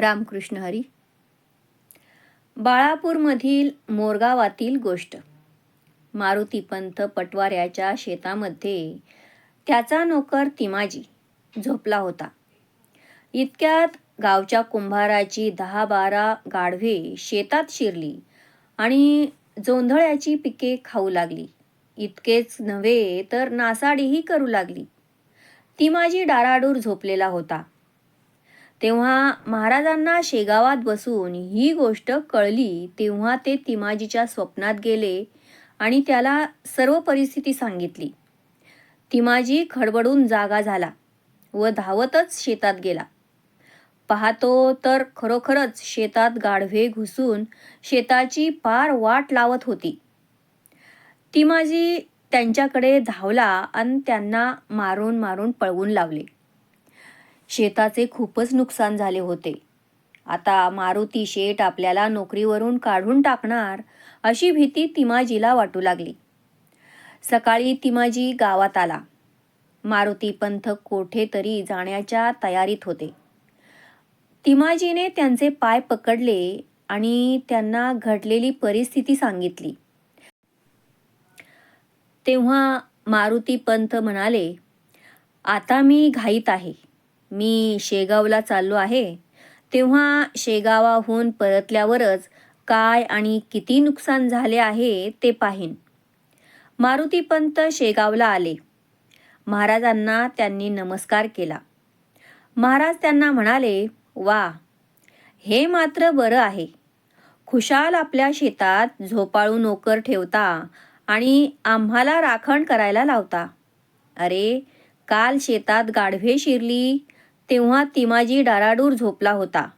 रामकृष्ण हरी. बाळापूरमधील मोरगावातील गोष्ट. मारुतीपंत पटवाऱ्याच्या शेतामध्ये त्याचा नोकर तिमाजी झोपला होता. इतक्यात गावच्या कुंभाराची दहा बारा गाढवे शेतात शिरली आणि जोंधळ्याची पिके खाऊ लागली. इतकेच नव्हे तर नासाडीही करू लागली. तिमाजी डाराडूर झोपलेला होता. तेव्हा महाराजांना शेगावात बसून ही गोष्ट कळली. तेव्हा ते तिमाजीच्या स्वप्नात गेले आणि त्याला सर्व परिस्थिती सांगितली. तिमाजी खडबडून जागा झाला व धावतच शेतात गेला. पाहतो तर खरोखरच शेतात गाढवे घुसून शेताची पार वाट लावत होती. तिमाजी त्यांच्याकडे धावला आणि त्यांना मारून मारून पळवून लावले. शेताचे खूपच नुकसान झाले होते. आता मारुती शेठ आपल्याला नोकरीवरून काढून टाकणार अशी भीती तिमाजीला वाटू लागली. सकाळी तिमाजी गावात आला. मारुती पंथ कोठे तरी जाण्याच्या तयारीत होते. तिमाजीने त्यांचे पाय पकडले आणि त्यांना घडलेली परिस्थिती सांगितली. तेव्हा मारुती पंथ म्हणाले आता मी घाईत आहे. मी शेगावला चाललो आहे. तेव्हा शेगावाहून परतल्यावरच काय आणि किती नुकसान झाले आहे ते पाहीन. मारुतीपंत शेगावला आले. महाराजांना त्यांनी नमस्कार केला. महाराज त्यांना म्हणाले वा हे मात्र बरं आहे. खुशाल आपल्या शेतात झोपाळू नोकर ठेवता आणि आम्हाला राखण करायला लावता. अरे काल शेतात गाढवे शिरली तेव्हा तिमाजी डाराडूर झोपला होता.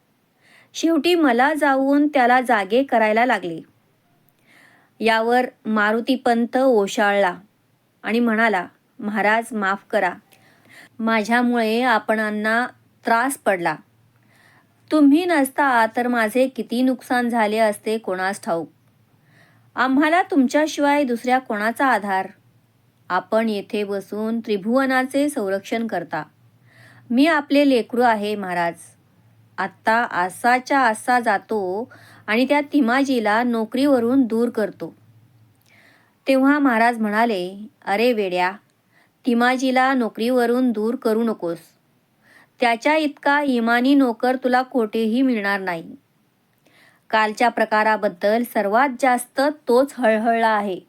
शेवटी मला जाऊन त्याला जागे करायला लागले. यावर मारुतीपंत ओशाळला आणि म्हणाला महाराज माफ करा. माझ्यामुळे आपणांना त्रास पडला. तुम्ही नसता तर माझे किती नुकसान झाले असते कोणास ठाऊक. आम्हाला तुमच्याशिवाय दुसऱ्या कोणाचा आधार. आपण येथे बसून त्रिभुवनाचे संरक्षण करता. मी आपले लेकरू आहे महाराज. आत्ता आसाच्या आसा जातो आणि त्या तिमाजीला नोकरीवरून दूर करतो. तेव्हा महाराज म्हणाले अरे वेड्या तिमाजीला नोकरीवरून दूर करू नकोस. त्याच्या इतका इमानी नोकर तुला कोठेही मिळणार नाही. कालच्या प्रकाराबद्दल सर्वात जास्त तोच हळहळला आहे.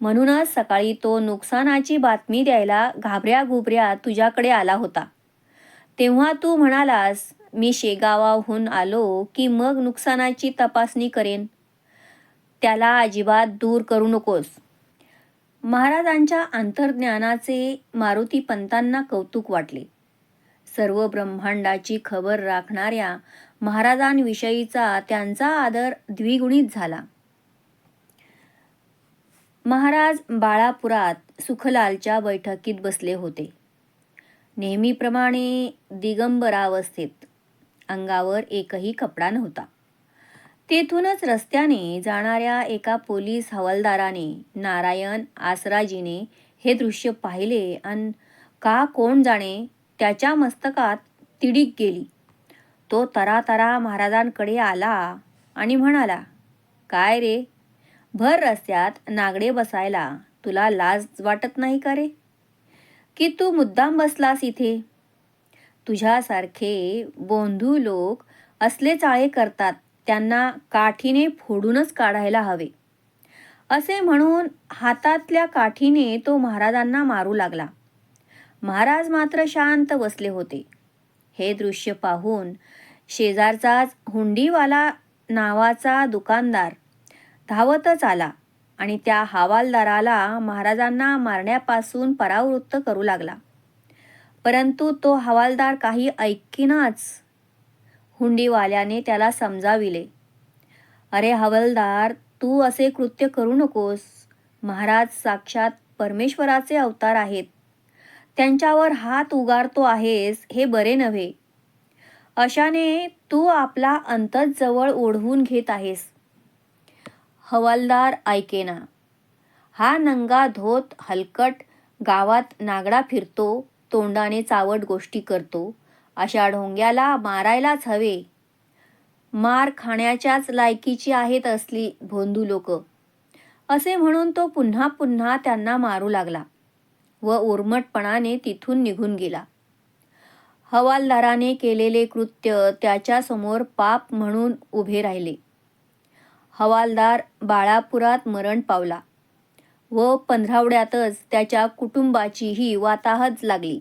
म्हणूनच सकाळी तो नुकसानाची बातमी द्यायला घाबऱ्या घुबऱ्या तुझ्याकडे आला होता. तेव्हा तू म्हणालास मी शेगावाहून आलो की मग नुकसानाची तपासणी करेन. त्याला अजिबात दूर करू नकोस. महाराजांच्या अंतर्ज्ञानाचे मारुती पंतांना कौतुक वाटले. सर्व ब्रह्मांडाची खबर राखणाऱ्या महाराजांविषयीचा त्यांचा आदर द्विगुणित झाला. महाराज बाळापुरात सुखलालच्या बैठकीत बसले होते. नेहमीप्रमाणे दिगंबरावस्थेत अंगावर एकही कपडा नव्हता. तेथूनच रस्त्याने जाणाऱ्या एका पोलीस हवालदाराने नारायण आसराजीने हे दृश्य पाहिले आणि का कोण जाणे त्याच्या मस्तकात तिडीक गेली. तो तरातरा महाराजांकडे आला आणि म्हणाला काय रे? भर रस्त्यात नागडे बसायला तुला लाज वाटत नाही का रे? की तू मुद्दाम बसलास इथे? तुझ्यासारखे बोंधू लोक असले चाळे करतात त्यांना काठीने फोडूनच काढायला हवे. असे म्हणून हातातल्या काठीने तो महाराजांना मारू लागला. महाराज मात्र शांत बसले होते. हे दृश्य पाहून शेजारचाच हुंडीवाला नावाचा दुकानदार धावतच आला. आणि त्या हवालदाराला महाराजांना मारण्यापासून परावृत्त करू लागला. परंतु तो हवालदार काही ऐकिनाच हुंडीवाल्याने त्याला समजाविले. अरे हवालदार तू असे कृत्य करू नकोस. महाराज साक्षात परमेश्वराचे अवतार आहेत. त्यांच्यावर हात उगारतो आहेस हे बरे नव्हे. अशाने तू आपला अंतजवळ ओढवून घेत आहेस. हवालदार ऐकेना हा नंगा धोत हलकट गावात नागडा फिरतो तोंडाने चावट गोष्टी करतो अशा ढोंग्याला मारायलाच हवे. मार खाण्याच्याच लायकीची आहेत असली भोंदू लोक. असे म्हणून तो पुन्हा पुन्हा त्यांना मारू लागला व उर्मटपणाने तिथून निघून गेला. हवालदाराने केलेले कृत्य त्याच्यासमोर पाप म्हणून उभे राहिले. हवालदार बाळापुरात मरण पावला व पंधरावड्यातच त्याच्या कुटुंबाचीही वाताहत लागली.